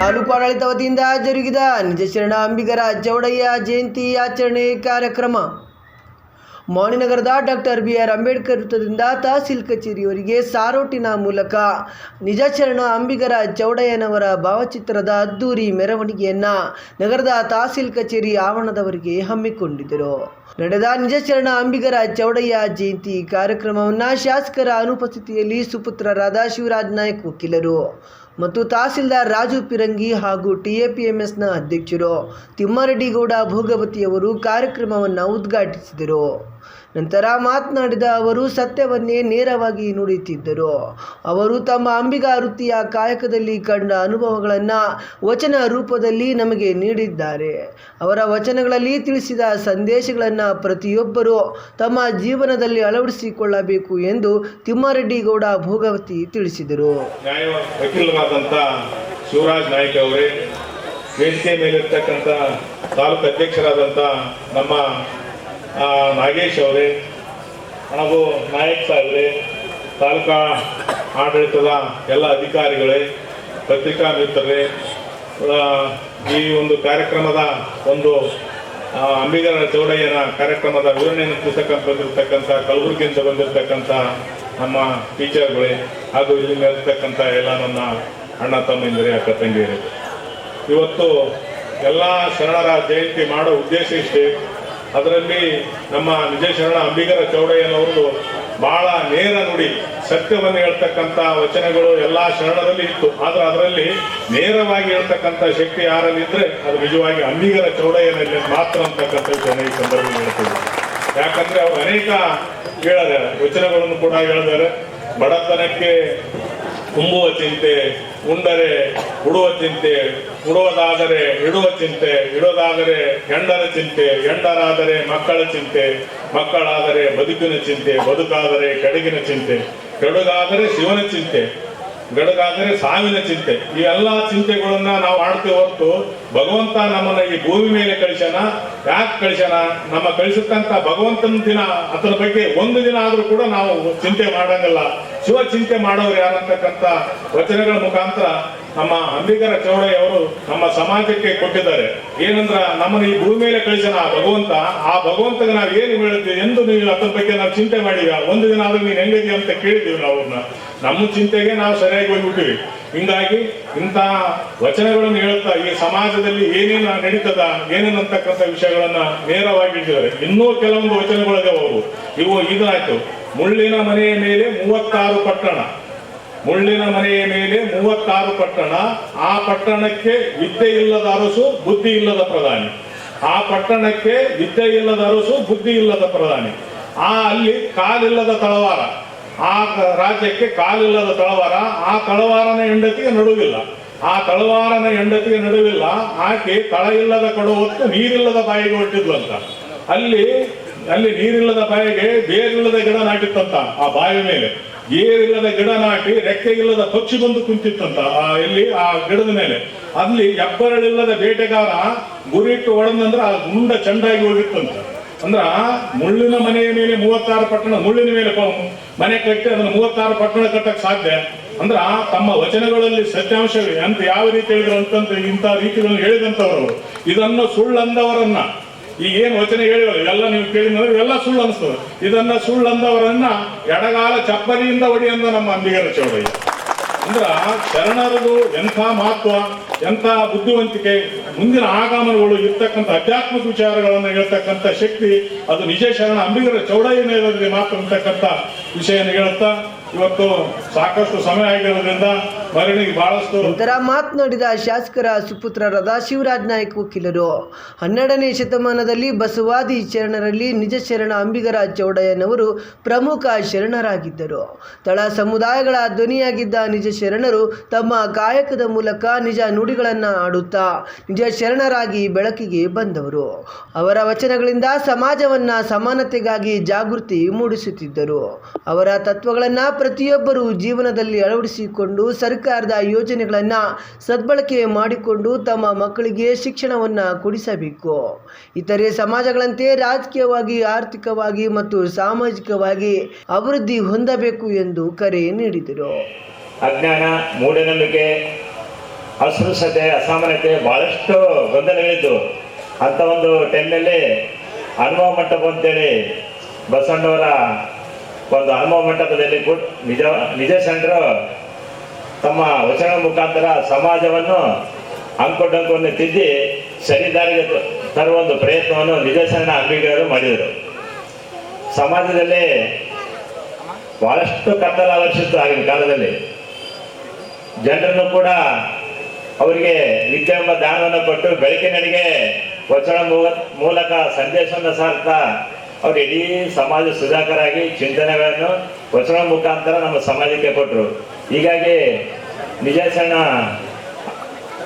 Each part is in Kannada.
ತಾಲೂಕು ಆಡಳಿತ ವತಿಯಿಂದ ಜರುಗಿದ ನಿಜಶರಣ ಅಂಬಿಗರ ಚೌಡಯ್ಯ ಜಯಂತಿ ಆಚರಣೆ ಕಾರ್ಯಕ್ರಮ. ಮೌನಿನಗರದ ಡಾಕ್ಟರ್ ಬಿ ಆರ್ ಅಂಬೇಡ್ಕರ್ ವೃತ್ತದಿಂದ ತಹಸೀಲ್ ಕಚೇರಿಯವರಿಗೆ ಸಾರೋಟಿನ ಮೂಲಕ ನಿಜಾಚರಣ ಅಂಬಿಗರ ಚೌಡಯ್ಯನವರ ಭಾವಚಿತ್ರದ ಅದ್ದೂರಿ ಮೆರವಣಿಗೆಯನ್ನು ನಗರದ ತಹಸೀಲ್ ಕಚೇರಿ ಆವರಣದವರಿಗೆ ಹಮ್ಮಿಕೊಂಡಿದ್ದರು. ನಡೆದ ನಿಜಚರಣ ಅಂಬಿಗರ ಚೌಡಯ್ಯ ಜಯಂತಿ ಕಾರ್ಯಕ್ರಮವನ್ನು ಶಾಸಕರ ಅನುಪಸ್ಥಿತಿಯಲ್ಲಿ ಸುಪುತ್ರರಾದ ಶಿವರಾಜ್ ನಾಯಕ್ ವಕೀಲರು ಮತ್ತು ತಹಸೀಲ್ದಾರ್ ರಾಜು ಪಿರಂಗಿ ಹಾಗೂ ಟಿಎಪಿಎಂಎಸ್ನ ಅಧ್ಯಕ್ಷರು ತಿಮ್ಮಾರೆಡ್ಡಿಗೌಡ ಭೋಗವತಿಯವರು ಕಾರ್ಯಕ್ರಮವನ್ನು ಉದ್ಘಾಟಿಸಿದರು. ನಂತರ ಮಾತನಾಡಿದ ಅವರು, ಸತ್ಯವನ್ನೇ ನೇರವಾಗಿ ನುಡಿಯುತ್ತಿದ್ದರು. ಅವರು ತಮ್ಮ ಅಂಬಿಗಾ ವೃತ್ತಿಯ ಕಾಯಕದಲ್ಲಿ ಕಂಡ ಅನುಭವಗಳನ್ನು ವಚನ ರೂಪದಲ್ಲಿ ನಮಗೆ ನೀಡಿದ್ದಾರೆ. ಅವರ ವಚನಗಳಲ್ಲಿ ತಿಳಿಸಿದ ಸಂದೇಶಗಳನ್ನು ಪ್ರತಿಯೊಬ್ಬರೂ ತಮ್ಮ ಜೀವನದಲ್ಲಿ ಅಳವಡಿಸಿಕೊಳ್ಳಬೇಕು ಎಂದು ತಿಮ್ಮಾರೆಡ್ಡಿಗೌಡ ಭೋಗವತಿ ತಿಳಿಸಿದರು. ಶಿವರಾಜ್ ನಾಯ್ಕ ಅವರೇ, ವೇದಿಕೆ ಮೇಲಿರ್ತಕ್ಕಂಥ ತಾಲೂಕು ಅಧ್ಯಕ್ಷರಾದಂಥ ನಮ್ಮ ನಾಗೇಶ್ ಅವರೇ ಹಾಗೂ ನಾಯಕ್ ಸಾಹೇಬ್ರೆ, ತಾಲೂಕಾ ಆಡಳಿತದ ಎಲ್ಲ ಅಧಿಕಾರಿಗಳೇ, ಪತ್ರಿಕಾ ಮಿತ್ರರೇ ಈ ಒಂದು ಕಾರ್ಯಕ್ರಮದ ಒಂದು ಅಂಬಿಗರ ಚೌಡಯ್ಯನ ಕಾರ್ಯಕ್ರಮದ ವಿವರಣೆಯನ್ನು ಪುಸ್ತಕ ಬಂದಿರತಕ್ಕಂಥ ಕಲಬುರಗಿಯಿಂದ ಬಂದಿರತಕ್ಕಂಥ ನಮ್ಮ ಟೀಚರ್ಗಳೇ, ಹಾಗೂ ಇಲ್ಲಿ ಇರ್ತಕ್ಕಂಥ ಎಲ್ಲ ನನ್ನ ಅಣ್ಣ ತಮ್ಮಂದಿರೇ ಅಕ್ಕ ತಂಗಿಯರೇ. ಇವತ್ತು ಎಲ್ಲ ಶರಣರ ಜಯಂತಿ ಮಾಡೋ ಉದ್ದೇಶ ಇಷ್ಟೇ. ಅದರಲ್ಲಿ ನಮ್ಮ ನಿಜ ಶರಣ ಅಂಬಿಗರ ಚೌಡಯ್ಯನವರು ಬಹಳ ನೇರ ನುಡಿ ಸತ್ಯವನ್ನು ಹೇಳ್ತಕ್ಕಂಥ ವಚನಗಳು ಎಲ್ಲ ಶರಣರಲ್ಲಿ ಇತ್ತು. ಆದ್ರೆ ಅದರಲ್ಲಿ ನೇರವಾಗಿ ಹೇಳ್ತಕ್ಕಂಥ ಶಕ್ತಿ ಯಾರಲ್ಲಿ ಇದ್ರೆ ಅದು ನಿಜವಾಗಿ ಅಂಬಿಗರ ಚೌಡಯ್ಯನಲ್ಲಿ ಮಾತ್ರ ಅಂತಕ್ಕಂಥ ವಿಚಾರ ಈ ಸಂದರ್ಭದಲ್ಲಿ ಹೇಳ್ತೀವಿ ಯಾಕಂದ್ರೆ ಅವರು ಅನೇಕ ಹೇಳಿದ್ದಾರೆ ವಚನಗಳನ್ನು ಕೂಡ ಹೇಳಿದ್ದಾರೆ ಬಡತನಕ್ಕೆ ತುಂಬುವ ಚಿಂತೆ ಉಂಡರೆ ಉಡುವ ಚಿಂತೆ, ಉಡುವುದಾದರೆ ಇಡುವ ಚಿಂತೆ, ಇಡೋದಾದರೆ ಹೆಂಡರ ಚಿಂತೆ ಹೆಂಡರಾದರೆ ಮಕ್ಕಳ ಚಿಂತೆ, ಮಕ್ಕಳಾದರೆ ಬದುಕಿನ ಚಿಂತೆ, ಬದುಕಾದರೆ ಕಡುಗಿನ ಚಿಂತೆ ಕಡುಗಾದರೆ ಶಿವನ ಚಿಂತೆ. ಗಡುಗಾದರೆ ಸಾವಿನ ಚಿಂತೆ. ಈ ಎಲ್ಲಾ ಚಿಂತೆಗಳನ್ನ ನಾವು ಆಡ್ತೇವೆ ಹೊತ್ತು ಭಗವಂತ ನಮ್ಮನ್ನ ಈ ಭೂಮಿ ಮೇಲೆ ಕಳಿಸೋಣ ಯಾಕೆ ಕಳಿಸೋಣ ನಮ್ಮ ಕಳಿಸತಕ್ಕಂತ ಭಗವಂತನ ದಿನ, ಅದರ ಬಗ್ಗೆ ಒಂದು ದಿನ ಆದರೂ ಕೂಡ ನಾವು ಚಿಂತೆ ಮಾಡಂಗಿಲ್ಲ. ಶಿವ ಚಿಂತೆ ಮಾಡೋರು ಯಾರಂತಕ್ಕಂಥ ವಚನಗಳ ಮುಖಾಂತರ ನಮ್ಮ ಅಂಬಿಗರ ಚೌಡಯ್ಯ ಅವರು ನಮ್ಮ ಸಮಾಜಕ್ಕೆ ಕೊಟ್ಟಿದ್ದಾರೆ. ಏನಂದ್ರ, ನಮ್ಮನ್ನ ಈ ಭೂಮಿ ಮೇಲೆ ಕಳಿಸೋಣ ಆ ಭಗವಂತ? ಆ ಭಗವಂತಗೆ ನಾವು ಏನು ಹೇಳಿದ್ವಿ ಎಂದು ನೀವು ಅದ್ರ ಬಗ್ಗೆ ನಾವು ಚಿಂತೆ ಮಾಡಿವ ಒಂದು ದಿನ ಆದ್ರೂ ನೀನು ಹೆಂಗಿದೀಯ ಅಂತ ಕೇಳಿದೀವಿ ನಾವು ನಮ್ಮ ಚಿಂತೆಗೆ ನಾವು ಸರಿಯಾಗಿ ಹೋಗ್ಬಿಟ್ಟಿವಿ ಹಿಂಗಾಗಿ ಇಂತಹ ವಚನಗಳನ್ನು ಹೇಳುತ್ತಾ ಈ ಸಮಾಜದಲ್ಲಿ ಏನೇನು ನಡೀತದ, ಏನೇನು ಅಂತಕ್ಕಂಥ ವಿಷಯಗಳನ್ನ ನೇರವಾಗಿ ಇಟ್ಟಿದ್ದಾರೆ ಇನ್ನೂ ಕೆಲವೊಂದು ವಚನಗಳಿದಾವೆ ಅವರು ಇವು ಇದಾಯ್ತು. ಮುಳ್ಳಿನ ಮನೆಯ ಮೇಲೆ ಮೂವತ್ತಾರು ಪಟ್ಟಣ. ಮುಳ್ಳಿನ ಮನೆಯ ಮೇಲೆ ಮೂವತ್ತಾರು ಪಟ್ಟಣ. ಆ ಪಟ್ಟಣಕ್ಕೆ ವಿದ್ಯೆ ಇಲ್ಲದ ಅರಸು, ಬುದ್ಧಿ ಇಲ್ಲದ ಪ್ರಧಾನಿ. ಆ ಪಟ್ಟಣಕ್ಕೆ ವಿದ್ಯೆ ಇಲ್ಲದ ಅರಸು, ಬುದ್ಧಿ ಇಲ್ಲದ ಪ್ರಧಾನಿ. ಆ ಅಲ್ಲಿ ಕಾಲಿಲ್ಲದ ತಳವಾರ. ಆ ರಾಜ್ಯಕ್ಕೆ ಕಾಲಿಲ್ಲದ ತಳವಾರ ಆ ತಳವಾರನ ಹೆಂಡತಿಗೆ ನಡುವಿಲ್ಲ. ಆ ತಳವಾರನ ಹೆಂಡತಿಗೆ ನಡುವಿಲ್ಲ. ಆಕೆ ತಳ ಇಲ್ಲದ ಕಡು ಹೊತ್ತು ನೀರಿಲ್ಲದ ಬಾಯಿಗೆ ಹೊಟ್ಟಿದ್ಲು ಅಂತ ಅಲ್ಲಿ ಅಲ್ಲಿ ನೀರಿಲ್ಲದ ಬಾಯಿಗೆ ಬೇರಿಲ್ಲದ ಗಿಡ ನಾಟಿತ್ತಂತ ಆ ಬಾವಿ ಮೇಲೆ. ಏರಿಲ್ಲದ ಗಿಡ ನಾಟಿ ರೆಕ್ಕೆ ಇಲ್ಲದ ಪಕ್ಷಿ ಬಂದು ಕುಂತಿತ್ತಂತ ಆ ಇಲ್ಲಿ ಆ ಗಿಡದ ಮೇಲೆ. ಅಲ್ಲಿ ಎಬ್ಬರಳಿಲ್ಲದ ಬೇಟೆಗಾರ ಗುರಿಟ್ಟು ಹೊಡೆದಂದ್ರೆ ಆ ಗುಂಡ ಚೆಂಡಾಗಿ ಹೋಗಿತ್ತಂತ. ಅಂದ್ರ ಮುಳ್ಳಿನ ಮನೆಯ ಮೇಲೆ ಮೂವತ್ತಾರು ಪಟ್ಟಣ, ಮುಳ್ಳಿನ ಮೇಲೆ ಮನೆ ಕಟ್ಟಿ ಅದನ್ನು ಮೂವತ್ತಾರು ಪಟ್ಟಣ ಕಟ್ಟಕ್ ಸಾಧ್ಯ. ಅಂದ್ರ ತಮ್ಮ ವಚನಗಳಲ್ಲಿ ಸತ್ಯಾಂಶವೇ ಅಂತ ಯಾವ ರೀತಿ ಹೇಳಿದ್ರು ಅಂತಂತ ಇಂಥ ರೀತಿಗಳನ್ನು ಹೇಳಿದಂತವರು, ಇದನ್ನು ಸುಳ್ಳಂದವರನ್ನ. ಈಗ ಏನು ವಚನ ಹೇಳಿದ್ರು ಎಲ್ಲ ನೀವು ಕೇಳಿದ್ರೆ ಎಲ್ಲ ಸುಳ್ಳು ಅನಿಸ್ತದೆ. ಇದನ್ನ ಸುಳ್ಳಂದವರನ್ನ ಎಡಗಾಲ ಚಪ್ಪಲಿಯಿಂದ ಹೊಡಿಯಂದ ನಮ್ಮ ಅಂಬಿಗರ ಚೌಡಯ್ಯ. ಅಂದ್ರ ಶರಣರದು ಎಂಥ ಮಹತ್ವ, ಎಂಥ ಬುದ್ಧಿವಂತಿಕೆ, ಮುಂದಿನ ಆಗಮನಗಳು ಇರ್ತಕ್ಕಂಥ ಆಧ್ಯಾತ್ಮಿಕ ವಿಚಾರಗಳನ್ನು ಹೇಳ್ತಕ್ಕಂಥ ಶಕ್ತಿ, ಅದು ನಿಜ ಶರಣ ಅಂಬಿಗರ ಚೌಡಯ್ಯನಲ್ಲಿ ಮಾತ್ರ ಅಂತಕ್ಕಂಥ ವಿಷಯನ ಹೇಳುತ್ತಾ, ಇವತ್ತು ಸಾಕಷ್ಟು ಸಮಯ ಆಗಿರೋದ್ರಿಂದ ನಂತರ ಮಾತನಾಡಿದ ಶಾಸಕರ ಸುಪುತ್ರರಾದ ಶಿವರಾಜ್ ನಾಯ್ಕ ವಕೀಲರು. ಹನ್ನೆರಡನೇ ಶತಮಾನದಲ್ಲಿ ಬಸವಾದಿ ಶರಣರಲ್ಲಿ ನಿಜ ಶರಣ ಅಂಬಿಗರ ಚೌಡಯ್ಯನವರು ಪ್ರಮುಖ ಶರಣರಾಗಿದ್ದರು. ತಳ ಸಮುದಾಯಗಳ ಧ್ವನಿಯಾಗಿದ್ದ ನಿಜ ಶರಣರು ತಮ್ಮ ಕಾಯಕದ ಮೂಲಕ ನಿಜ ನುಡಿಗಳನ್ನು ಆಡುತ್ತಾ ನಿಜ ಶರಣರಾಗಿ ಬೆಳಕಿಗೆ ಬಂದವರು. ಅವರ ವಚನಗಳಿಂದ ಸಮಾಜವನ್ನ ಸಮಾನತೆಗಾಗಿ ಜಾಗೃತಿ ಮೂಡಿಸುತ್ತಿದ್ದರು. ಅವರ ತತ್ವಗಳನ್ನು ಪ್ರತಿಯೊಬ್ಬರು ಜೀವನದಲ್ಲಿ ಅಳವಡಿಸಿಕೊಂಡು ಸರ್ಕಾರ ಸರ್ಕಾರದ ಯೋಜನೆಗಳನ್ನು ಸದ್ಬಳಕೆ ಮಾಡಿಕೊಂಡು ತಮ್ಮ ಮಕ್ಕಳಿಗೆ ಶಿಕ್ಷಣವನ್ನು ಕೊಡಿಸಬೇಕು. ಇತರೆ ಸಮಾಜಗಳಂತೆ ರಾಜಕೀಯವಾಗಿ, ಆರ್ಥಿಕವಾಗಿ ಮತ್ತು ಸಾಮಾಜಿಕವಾಗಿ ಅಭಿವೃದ್ಧಿ ಹೊಂದಬೇಕು ಎಂದು ಕರೆ ನೀಡಿದರು. ಅಜ್ಞಾನ, ಮೂಢನಂಬಿಕೆ ಅಸ್ಪೃಶ್ಯತೆ ಅಸಾಮಾನ್ಯತೆ ಬಹಳಷ್ಟು ಗೊಂದಲಗಳಿದ್ದು, ಅಂತ ಒಂದು ಟೈಮ್ನಲ್ಲಿ ಅನುಭವ ಮಂಟಪ ಅಂತೇಳಿ ಬಸವಣ್ಣವರ ಒಂದು ಅನುಭವ ಮಂಟಪದಲ್ಲಿ ನಿಜ ನಿಜ ಸಂಡರು ತಮ್ಮ ವಚನ ಮುಖಾಂತರ ಸಮಾಜವನ್ನು ಅಂಕುಡಂಕುವನ್ನು ತಿದ್ದಿ ಸರಿದಾರಿಗೆ ತರುವ ಒಂದು ಪ್ರಯತ್ನವನ್ನು ನಿದರ್ಶನ ಅಂಬಿಗರು ಮಾಡಿದರು. ಸಮಾಜದಲ್ಲಿ ಬಹಳಷ್ಟು ಕತ್ತಲ ಆವರಿಸಿತ್ತು ಆಗಿನ ಕಾಲದಲ್ಲಿ. ಜನರನ್ನು ಕೂಡ ಅವರಿಗೆ ವಿದ್ಯೆ ಎಂಬ ದಾನವನ್ನು ಕೊಟ್ಟು ಬೆಳಕಿನಡೆಗೆ ವಚನ ಮೂಲ- ಮೂಲಕ ಸಂದೇಶವನ್ನು ಸಾರ್ತಾ ಅವರು ಇಡೀ ಸಮಾಜ ಸುಧಾಕರಾಗಿ ಚಿಂತನೆಗಳನ್ನು ವಚನ ಮುಖಾಂತರ ನಮ್ಮ ಸಮಾಜಕ್ಕೆ ಕೊಟ್ಟರು ಹೀಗಾಗಿ ನಿಜಾಸಣ್ಣ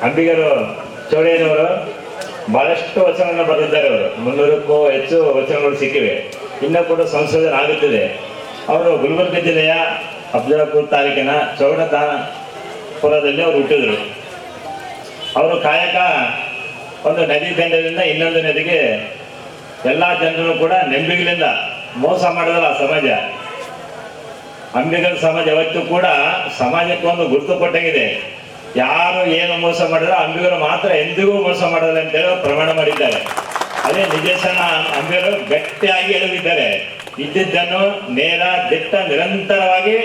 ಅಂಬಿಗರು ಚೌಡಯ್ಯನವರು ಬಹಳಷ್ಟು ವಚನವನ್ನು ಬರೆದಿದ್ದಾರೆ ಅವರು. ಮುನ್ನೂರಕ್ಕೂ ಹೆಚ್ಚು ವಚನಗಳು ಸಿಕ್ಕಿವೆ. ಇನ್ನೂ ಕೂಡ ಸಂಶೋಧನೆ ಆಗುತ್ತಿದೆ. ಅವರು ಗುಲ್ಬರ್ಗ ಜಿಲ್ಲೆಯ ಅಫ್ಜಲ್ಪುರ ತಾಲೂಕಿನ ಚೌಡತಾಪುರದಲ್ಲಿ ಅವರು ಹುಟ್ಟಿದರು. ಅವರು ಕಾಯಕ ಒಂದು ನದಿ ದಂಡದಿಂದ ಇನ್ನೊಂದು ನದಿಗೆ ಎಲ್ಲ ಜನರು ಕೂಡ ನೆಂಬಿಗಳಿಂದ ಮೋಸ ಮಾಡಿದಲ್ಲ ಸಮಾಜ. ಅಂಬಿಗರ ಸಮಾಜ ಯಾವತ್ತೂ ಕೂಡ ಸಮಾಜಕ್ಕೆ ಒಂದು ಗುರುತು ಕೊಟ್ಟಂಗಿದೆ. ಯಾರು ಏನು ಮೋಸ ಮಾಡಿದ್ರು ಅಂಬಿಗರು ಮಾತ್ರ ಎಂದಿಗೂ ಮೋಸ ಮಾಡಲ್ಲ ಅಂತೇಳಿ ಹೇಳಿ ಪ್ರಮಾಣ ಮಾಡಿದ್ದಾರೆ. ಅದೇ ನಿಜೇಶನ ಅಂಬಿಗರು ಗಟ್ಟಿಯಾಗಿ ಎಳೆದಿದ್ದಾರೆ. ಇದ್ದಿದ್ದನ್ನು ನೇರ ದಿಟ್ಟ ನಿರಂತರವಾಗಿ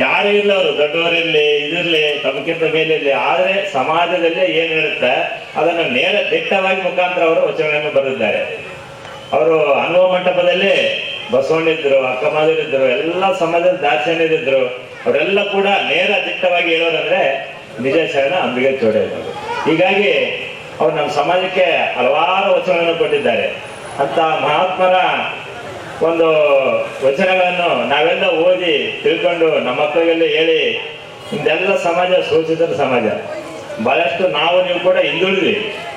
ಯಾರೇ ಇಲ್ಲ ಅವರು ದೊಡ್ಡವರಿರಲಿ ಇದಿರಲಿ ತಮಕಿಂತ ಮೇಲಿರಲಿ ಆದರೆ ಸಮಾಜದಲ್ಲಿ ಏನು ಇರುತ್ತೆ, ಅದನ್ನು ನೇರ ದಿಟ್ಟವಾಗಿ ಮುಖಾಂತರ ಅವರು ವಚನಗಳನ್ನು ಬರೆದಿದ್ದಾರೆ. ಅವರು ಅನುಭವ ಮಂಟಪದಲ್ಲಿ ಬಸವಣ್ಣಿದ್ರು ಅಕ್ಕಮಾದರಿದ್ರು, ಎಲ್ಲ ಸಮಾಜದ ದಾರ್ಶನಿಕರಿದ್ರು ಅವರೆಲ್ಲ ಕೂಡ ನೇರ ದಿಟ್ಟವಾಗಿ ಹೇಳೋರಂದ್ರೆ ನಿಜ ಶರಣ ಅಂಬಿಗೆ ಹೀಗಾಗಿ ಅವ್ರು ನಮ್ಮ ಸಮಾಜಕ್ಕೆ ಹಲವಾರು ವಚನಗಳನ್ನು ಕೊಟ್ಟಿದ್ದಾರೆ. ಅಂತ ಮಹಾತ್ಮರ ಒಂದು ವಚನಗಳನ್ನು ನಾವೆಲ್ಲ ಓದಿ ತಿಳ್ಕೊಂಡು ನಮ್ಮ ಮಕ್ಕಳಿಗೆಲ್ಲ ಹೇಳಿ ಇದೆಲ್ಲ ಸಮಾಜ ಶೋಷಿತರ ಸಮಾಜ. ಬಹಳಷ್ಟು ನಾವು, ನೀವು ಕೂಡ ಹಿಂದುಳಿದ್ವಿ.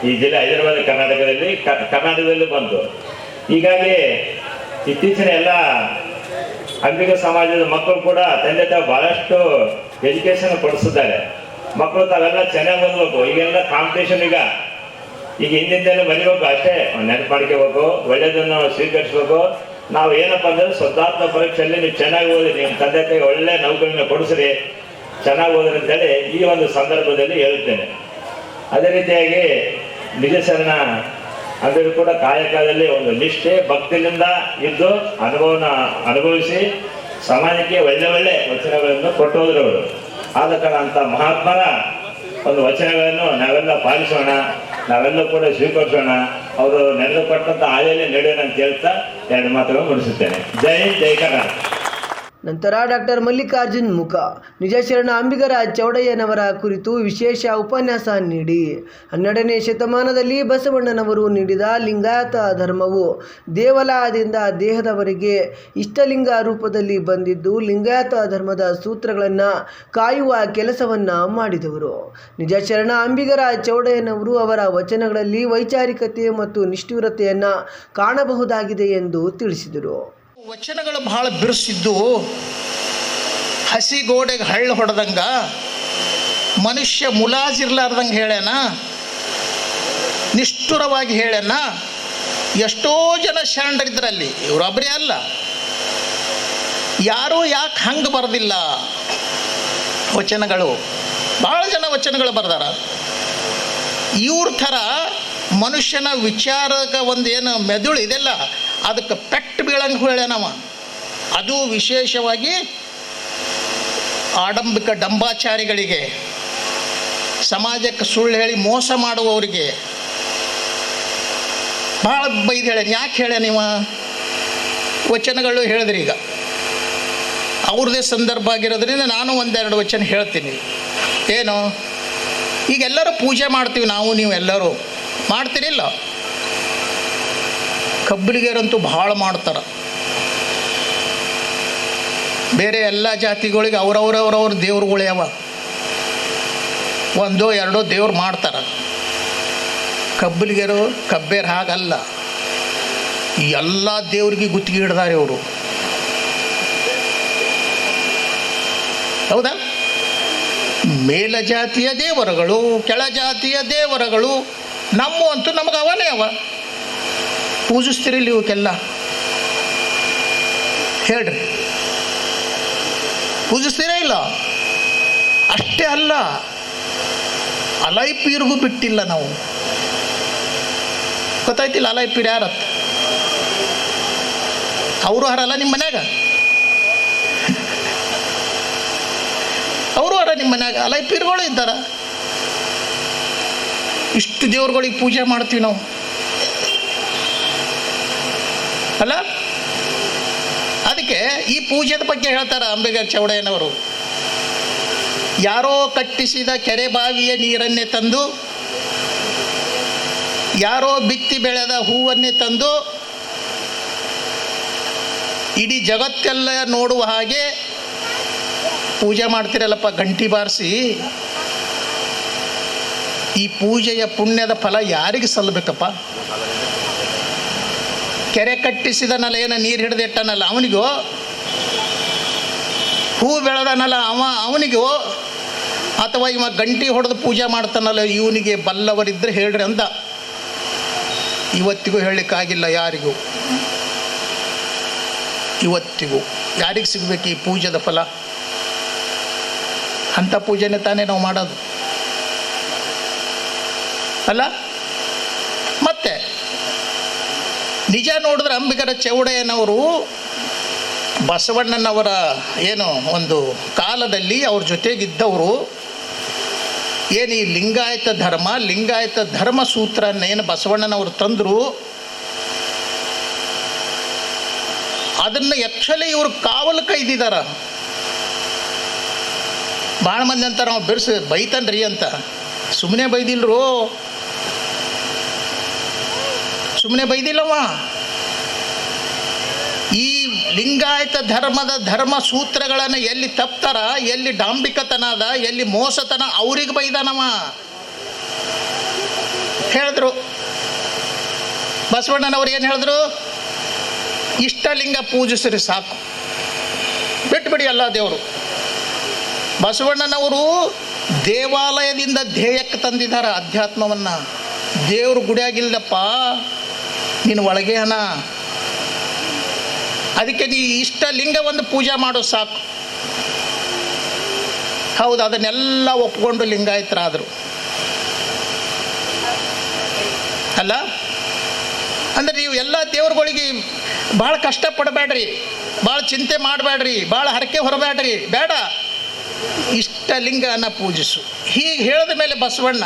ಈ ಜಿಲ್ಲೆ ಹೈದರಾಬಾದ್, ಕರ್ನಾಟಕದಲ್ಲಿ ಕರ್ನಾಟಕದಲ್ಲಿ ಬಂತು ಹೀಗಾಗಿ ಇತ್ತೀಚಿನ ಎಲ್ಲ ಅಂಬಿಗ ಸಮಾಜದ ಮಕ್ಕಳು ಕೂಡ ತಂದೆ ತಾವು ಬಹಳಷ್ಟು ಎಜುಕೇಶನ್ ಕೊಡಿಸಿದ್ದಾರೆ. ಮಕ್ಕಳು ತಾವೆಲ್ಲ ಚೆನ್ನಾಗಿ ಓದಬೇಕು. ಈಗೆಲ್ಲ ಕಾಂಪಿಟೇಷನ್ ಈಗ. ಈಗ ಹಿಂದಿಂದೆಲ್ಲ ಬರೀಬೇಕು, ಅಷ್ಟೇ. ನೆನಪು ಮಾಡ್ಕೋಬೇಕು ಒಳ್ಳೇದನ್ನು ಸ್ವೀಕರಿಸ್ಬೇಕು. ನಾವು ಏನಪ್ಪ ಅಂದ್ರೆ ಶುದ್ಧಾತ್ಮ ಪರೀಕ್ಷೆಯಲ್ಲಿ ನೀವು ಚೆನ್ನಾಗಿ ಓದಿ, ನಿಮ್ಮ ತಂದೆ ತಾಯಿಗೆ ಒಳ್ಳೆ ನೌಕರಿನ ಕೊಡಿಸ್ರಿ, ಚೆನ್ನಾಗಿ ಓದ್ರಿ ಅಂತೇಳಿ ಈ ಒಂದು ಸಂದರ್ಭದಲ್ಲಿ ಹೇಳುತ್ತೇನೆ. ಅದೇ ರೀತಿಯಾಗಿ ನಿಜ ಅಂದರು ಕೂಡ ಕಾಯಕದಲ್ಲಿ ಒಂದು ನಿಷ್ಠೆ, ಭಕ್ತಿಯಿಂದ ಇದ್ದು ಅನುಭವನ ಅನುಭವಿಸಿ ಸಮಾಜಕ್ಕೆ ಒಳ್ಳೆ ಒಳ್ಳೆ ವಚನಗಳನ್ನು ಕೊಟ್ಟು ಅವರು. ಆದ ಕಾರಣ ಅಂತ ಮಹಾತ್ಮರ ಒಂದು ವಚನಗಳನ್ನು ನಾವೆಲ್ಲ ಪಾಲಿಸೋಣ, ನಾವೆಲ್ಲ ಕೂಡ ಸ್ವೀಕರಿಸೋಣ, ಅವರು ನೆರೆದುಕೊಟ್ಟಂತ ಆಲೆಯಲ್ಲಿ ನಡೆಯೋಣ ಅಂತ ಹೇಳ್ತಾ ಎರಡು ಮಾತುಗಳು ಮುಡಿಸುತ್ತೇನೆ ಜೈ ಜೈ ಕರ್ನಾಟಕ. ನಂತರ ಡಾಕ್ಟರ್ ಮಲ್ಲಿಕಾರ್ಜುನ್ ಮುಖ. ನಿಜಶರಣ ಅಂಬಿಗರಾಜ್ ಚೌಡಯ್ಯನವರ ಕುರಿತು ವಿಶೇಷ ಉಪನ್ಯಾಸ ನೀಡಿ. ಹನ್ನೆರಡನೇ ಶತಮಾನದಲ್ಲಿ ಬಸವಣ್ಣನವರು ನೀಡಿದ ಲಿಂಗಾಯತ ಧರ್ಮವು ದೇವಲಯದಿಂದ ದೇಹದವರೆಗೆ ಇಷ್ಟಲಿಂಗ ರೂಪದಲ್ಲಿ ಬಂದಿದ್ದು ಲಿಂಗಾಯತ ಧರ್ಮದ ಸೂತ್ರಗಳನ್ನು ಕಾಯುವ ಕೆಲಸವನ್ನು ಮಾಡಿದವರು. ನಿಜಶರಣ ಅಂಬಿಗರಾಜ್ ಚೌಡಯ್ಯನವರು ಅವರ ವಚನಗಳಲ್ಲಿ ವೈಚಾರಿಕತೆ ಮತ್ತು ನಿಷ್ಠುರತೆಯನ್ನು ಕಾಣಬಹುದಾಗಿದೆ ಎಂದು ತಿಳಿಸಿದರು. ವಚನಗಳು ಬಹಳ ಬಿರುಸಿದ್ದು. ಹಸಿ ಗೋಡೆಗೆ ಹಳ್ಳ ಹೊಡೆದಂಗ. ಮನುಷ್ಯ ಮುಲಾಜಿರ್ಲಾರ್ದಂಗೆ ಹೇಳ್ಯಾನ. ನಿಷ್ಠುರವಾಗಿ ಹೇಳ್ಯಾನ. ಎಷ್ಟೋ ಜನ ಶರಣರಿದ್ರಲ್ಲಿ. ಇವರೊಬ್ಬರೇ ಅಲ್ಲ. ಯಾರೂ ಯಾಕೆ ಹಂಗೆ ಬರೆದಿಲ್ಲ? ವಚನಗಳು. ಭಾಳ ಜನ ವಚನಗಳು ಬರ್ದಾರ. ಇವ್ರ ಥರ ಮನುಷ್ಯನ ವಿಚಾರಕ ಒಂದು ಏನು ಮೆದುಳು ಇದೆಲ್ಲ. ಅದಕ್ಕೆ ಪೆಟ್ಟು ಬೀಳಂಗೆ ಹೇಳ್ಯಾನವ ಅದು ವಿಶೇಷವಾಗಿ ಆಡಂಬಿಕ ಡಂಬಾಚಾರಿಗಳಿಗೆ, ಸಮಾಜಕ್ಕೆ ಸುಳ್ಳು ಹೇಳಿ ಮೋಸ ಮಾಡುವವರಿಗೆ ಭಾಳ ಬೈದು ಹೇಳ್ಯಾನ. ಯಾಕೆ ಹೇಳ್ಯ ನೀವ ವಚನಗಳು ಹೇಳಿದ್ರಿ ಈಗ. ಅವ್ರದ್ದೇ ಸಂದರ್ಭ ಆಗಿರೋದ್ರಿಂದ ನಾನು ಒಂದೆರಡು ವಚನ ಹೇಳ್ತೀನಿ. ಏನು? ಈಗೆಲ್ಲರೂ ಪೂಜೆ ಮಾಡ್ತೀವಿ ನಾವು ನೀವು ಎಲ್ಲರೂ ಮಾಡ್ತೀರಿಲ್ಲ? ಕಬ್ಬಲಿಗೆರಂತೂ ಭಾಳ ಮಾಡ್ತಾರೆ. ಬೇರೆ ಎಲ್ಲ ಜಾತಿಗಳಿಗೆ ಅವ್ರವ್ರವ್ರವ್ರ ದೇವ್ರುಗಳು ಯಾವ ಒಂದೋ ಎರಡೋ ದೇವ್ರು ಮಾಡ್ತಾರೆ. ಕಬ್ಬಲಿಗೆರು ಕಬ್ಬೇರು ಹಾಗಲ್ಲ. ಎಲ್ಲ ದೇವ್ರಿಗೆ ಗುತ್ತಿಗೆ ಹಿಡ್ದಾರೆ ಇವರು. ಹೌದಾ? ಮೇಲಜಾತಿಯ ದೇವರುಗಳು ಕೆಳಜಾತಿಯ ದೇವರುಗಳು, ನಮ್ಮ ಅಂತೂ ನಮಗೆ ಅವನೇ ಅವ. ಪೂಜಿಸ್ತಿರಿಲ್ಲ ಇವಕ್ಕೆಲ್ಲ? ಹೇಳ್ರಿ. ಪೂಜಿಸ್ತೀರೇ ಇಲ್ಲ? ಅಷ್ಟೇ ಅಲ್ಲ, ಅಲೈಪೀರ್ಗೂ ಬಿಟ್ಟಿಲ್ಲ ನಾವು. ಗೊತ್ತಾಯ್ತಿಲ್ಲ ಅಲೈಪೀರ್ ಯಾರತ್ತ ಅವರು ಹರಲ್ಲ ನಿಮ್ಮ ಮನ್ಯಾಗ? ಅವರು ಹರ ನಿಮ್ಮ ಮನ್ಯಾಗ? ಅಲೈಪೀರ್ಗಳು ಇದ್ದಾರ. ಇಷ್ಟು ದೇವ್ರುಗಳಿಗೆ ಪೂಜೆ ಮಾಡ್ತೀವಿ ನಾವು. ಅಲ್ಲ? ಅದಕ್ಕೆ ಈ ಪೂಜೆದ ಬಗ್ಗೆ ಹೇಳ್ತಾರೆ ಅಂಬೇಗರ್ ಚೌಡಯ್ಯನವರು. ಯಾರೋ ಕಟ್ಟಿಸಿದ ಕೆರೆ ಬಾವಿಯ ನೀರನ್ನೇ ತಂದು, ಯಾರೋ ಬಿತ್ತಿ ಬೆಳೆದ ಹೂವನ್ನೇ ತಂದು, ಇಡೀ ಜಗತ್ತೆಲ್ಲ ನೋಡುವ ಹಾಗೆ ಪೂಜೆ ಮಾಡ್ತಿರಲ್ಲಪ್ಪ ಗಂಟಿ ಬಾರಿಸಿ. ಈ ಪೂಜೆಯ ಪುಣ್ಯದ ಫಲ ಯಾರಿಗೆ ಸಲ್ಲಬೇಕಪ್ಪ? ಕೆರೆ ಕಟ್ಟಿಸಿದನಲ್ಲ ಏನೋ ನೀರು ಹಿಡಿದಿಟ್ಟನಲ್ಲ ಅವನಿಗೂ? ಹೂ ಬೆಳೆದನಲ್ಲ, ಅವ, ಅವನಿಗೂ? ಅಥವಾ ಇವ ಗಂಟಿ ಹೊಡೆದು ಪೂಜೆ ಮಾಡ್ತಾನಲ್ಲ, ಇವನಿಗೆ ಬಲ್ಲವರಿದ್ದರೆ ಹೇಳ್ರಿ ಅಂದ ಇವತ್ತಿಗೂ ಹೇಳಲಿಕ್ಕಾಗಿಲ್ಲ ಯಾರಿಗೂ. ಇವತ್ತಿಗೂ. ಯಾರಿಗೆ ಸಿಗಬೇಕು ಈ ಪೂಜೆದ ಫಲ? ಅಂಥ ಪೂಜೆನೇ ತಾನೇ ನಾವು ಮಾಡೋದು. ಅಲ್ಲ? ಮತ್ತೆ? ನಿಜ ನೋಡಿದ್ರೆ ಅಂಬಿಗರ ಚೌಡಯ್ಯನವರು ಬಸವಣ್ಣನವರ ಏನು ಒಂದು ಕಾಲದಲ್ಲಿ ಅವ್ರ ಜೊತೆಗಿದ್ದವರು. ಏನು ಈ ಲಿಂಗಾಯತ ಧರ್ಮ ಲಿಂಗಾಯತ ಧರ್ಮ ಸೂತ್ರನ ಏನು ಬಸವಣ್ಣನವರು ತಂದರು. ಅದನ್ನು ಆ್ಯಕ್ಚುಲಿ ಇವರು ಕಾವಲು ಕೈದಿದ್ದಾರೆ ಭಾಳ ಮಂದಿ ಅಂತಾರೆ ನಾವು ಬೈತನ್ರಿ ಅಂತ. ಸುಮ್ಮನೆ ಬೈದಿಲ್ರು? ಸುಮ್ಮನೆ ಬೈದಿಲ್ಲವ ಈ ಲಿಂಗಾಯತ ಧರ್ಮದ ಧರ್ಮ ಸೂತ್ರಗಳನ್ನು ಎಲ್ಲಿ ತಪ್ತಾರ, ಎಲ್ಲಿ ಡಾಂಬಿಕತನ ಅದ ಎಲ್ಲಿ ಮೋಸತನ ಅವ್ರಿಗೆ ಬೈದಾನವ. ಹೇಳಿದ್ರು. ಬಸವಣ್ಣನವ್ರು ಏನು ಹೇಳಿದ್ರು? ಇಷ್ಟಲಿಂಗ ಪೂಜಿಸ್ರಿ ಸಾಕು. ಬಿಟ್ಬಿಡಿ ಅಲ್ಲ ದೇವರು. ಬಸವಣ್ಣನವರು ದೇವಾಲಯದಿಂದ ಧ್ಯೇಯಕ್ಕೆ ತಂದಿದ್ದಾರೆ ಅಧ್ಯಾತ್ಮವನ್ನು. ದೇವರು ಗುಡಿಯಾಗಿಲ್ಲಪ್ಪ ನೀನು ಒಳಗೆ ಹಣ ಅದಕ್ಕೆ ನೀ ಇಷ್ಟ ಲಿಂಗ ಪೂಜೆ ಮಾಡೋ ಸಾಕು. ಹೌದು, ಅದನ್ನೆಲ್ಲ ಒಪ್ಕೊಂಡು ಲಿಂಗಾಯತರಾದರು. ಅಲ್ಲ? ಅಂದ್ರೆ ನೀವು ಎಲ್ಲ ದೇವ್ರುಗಳಿಗೆ ಭಾಳ ಕಷ್ಟಪಡಬೇಡ್ರಿ, ಭಾಳ ಚಿಂತೆ ಮಾಡಬೇಡ್ರಿ, ಭಾಳ ಹರಕೆ ಹೊರಬೇಡ್ರಿ. ಬೇಡ. ಇಷ್ಟ ಲಿಂಗನ ಪೂಜಿಸು. ಹೀಗೆ ಹೇಳಿದ ಮೇಲೆ ಬಸವಣ್ಣ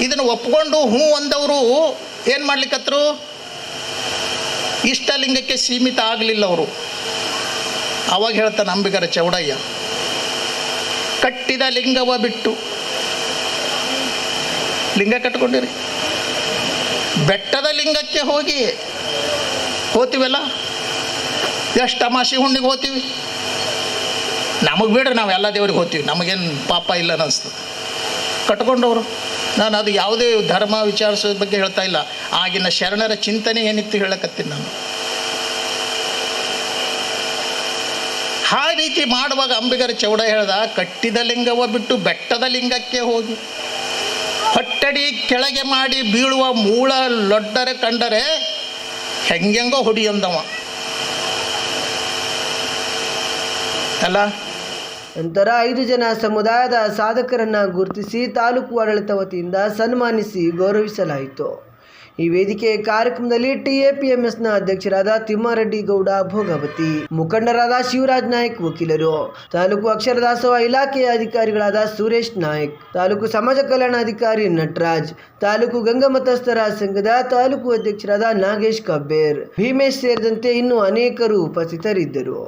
ಇದನ್ನು ಒಪ್ಕೊಂಡು ಹ್ಞೂ ಅಂದವರು ಏನು ಮಾಡ್ಲಿಕ್ಕತ್ರು ಇಷ್ಟಲಿಂಗಕ್ಕೆ ಸೀಮಿತ ಆಗಲಿಲ್ಲ ಅವರು. ಅವಾಗ ಹೇಳ್ತಾನೆ ಅಂಬಿಗರ ಚೌಡಯ್ಯ, ಕಟ್ಟಿದ ಲಿಂಗವ ಬಿಟ್ಟು. ಲಿಂಗ ಕಟ್ಕೊಂಡಿರಿ. ಬೆಟ್ಟದ ಲಿಂಗಕ್ಕೆ ಹೋಗಿ ಹೋತೀವಲ್ಲ? ಎಷ್ಟು ಅಮಾಸಿ ಹುಣ್ಣಿಗೆ ಹೋತೀವಿ? ನಮಗೆ ಬಿಡ್ರಿ ನಾವು ಎಲ್ಲ ದೇವ್ರಿಗೆ ಹೋತೀವಿ. ನಮಗೇನು ಪಾಪ ಇಲ್ಲ ಅನ್ನಿಸ್ತು ಕಟ್ಕೊಂಡವರು. ನಾನು ಅದು ಯಾವುದೇ ಧರ್ಮ ವಿಚಾರಿಸೋದ್ರ ಬಗ್ಗೆ ಹೇಳ್ತಾ ಇಲ್ಲ. ಆಗಿನ ಶರಣರ ಚಿಂತನೆ ಏನಿತ್ತು ಹೇಳಕತ್ತೀನಿ ನಾನು. ಆ ರೀತಿ ಮಾಡುವಾಗ ಅಂಬಿಗರ ಚೌಡ ಹೇಳ್ದ, ಕಟ್ಟಿದ ಲಿಂಗವ ಬಿಟ್ಟು ಬೆಟ್ಟದ ಲಿಂಗಕ್ಕೆ ಹೋಗಿ. ಹೊಟ್ಟಡಿ ಕೆಳಗೆ ಮಾಡಿ ಬೀಳುವ ಮೂಳ ಲೊಡ್ಡರೆ ಕಂಡರೆ ಹೆಂಗೆಂಗೋ ಹೊಡಿಯಂದವ ಅಲ್ಲ ನಂತರ ಐದು ಜನ ಸಮುದಾಯದ ಸಾಧಕರನ್ನ ಗುರುತಿಸಿ ತಾಲೂಕು ಆಡಳಿತ ವತಿಯಿಂದ ಸನ್ಮಾನಿಸಿ ಗೌರವಿಸಲಾಯಿತು. ಈ ವೇದಿಕೆ ಕಾರ್ಯಕ್ರಮದಲ್ಲಿ ಟಿಎಪಿಎಂಎಸ್ನ ಅಧ್ಯಕ್ಷರಾದ ತಿಮ್ಮಾರೆಡ್ಡಿ ಗೌಡ, ಭೋಗವತಿ, ಮುಖಂಡರಾದ ಶಿವರಾಜ್ ನಾಯ್ಕ್, ವಕೀಲರು, ತಾಲೂಕು ಅಕ್ಷರದಾಸೋಹ ಇಲಾಖೆಯ ಅಧಿಕಾರಿಗಳಾದ ಸುರೇಶ್ ನಾಯ್ಕ್, ತಾಲೂಕು ಸಮಾಜ ಕಲ್ಯಾಣಾಧಿಕಾರಿ ನಟರಾಜ್, ತಾಲೂಕು ಗಂಗಮತಸ್ಥರ ಸಂಘದ ತಾಲೂಕು ಅಧ್ಯಕ್ಷರಾದ ನಾಗೇಶ್ ಕಬ್ಬೇರ್, ಭೀಮೇಶ್ ಸೇರಿದಂತೆ ಇನ್ನೂ ಅನೇಕರು ಉಪಸ್ಥಿತರಿದ್ದರು.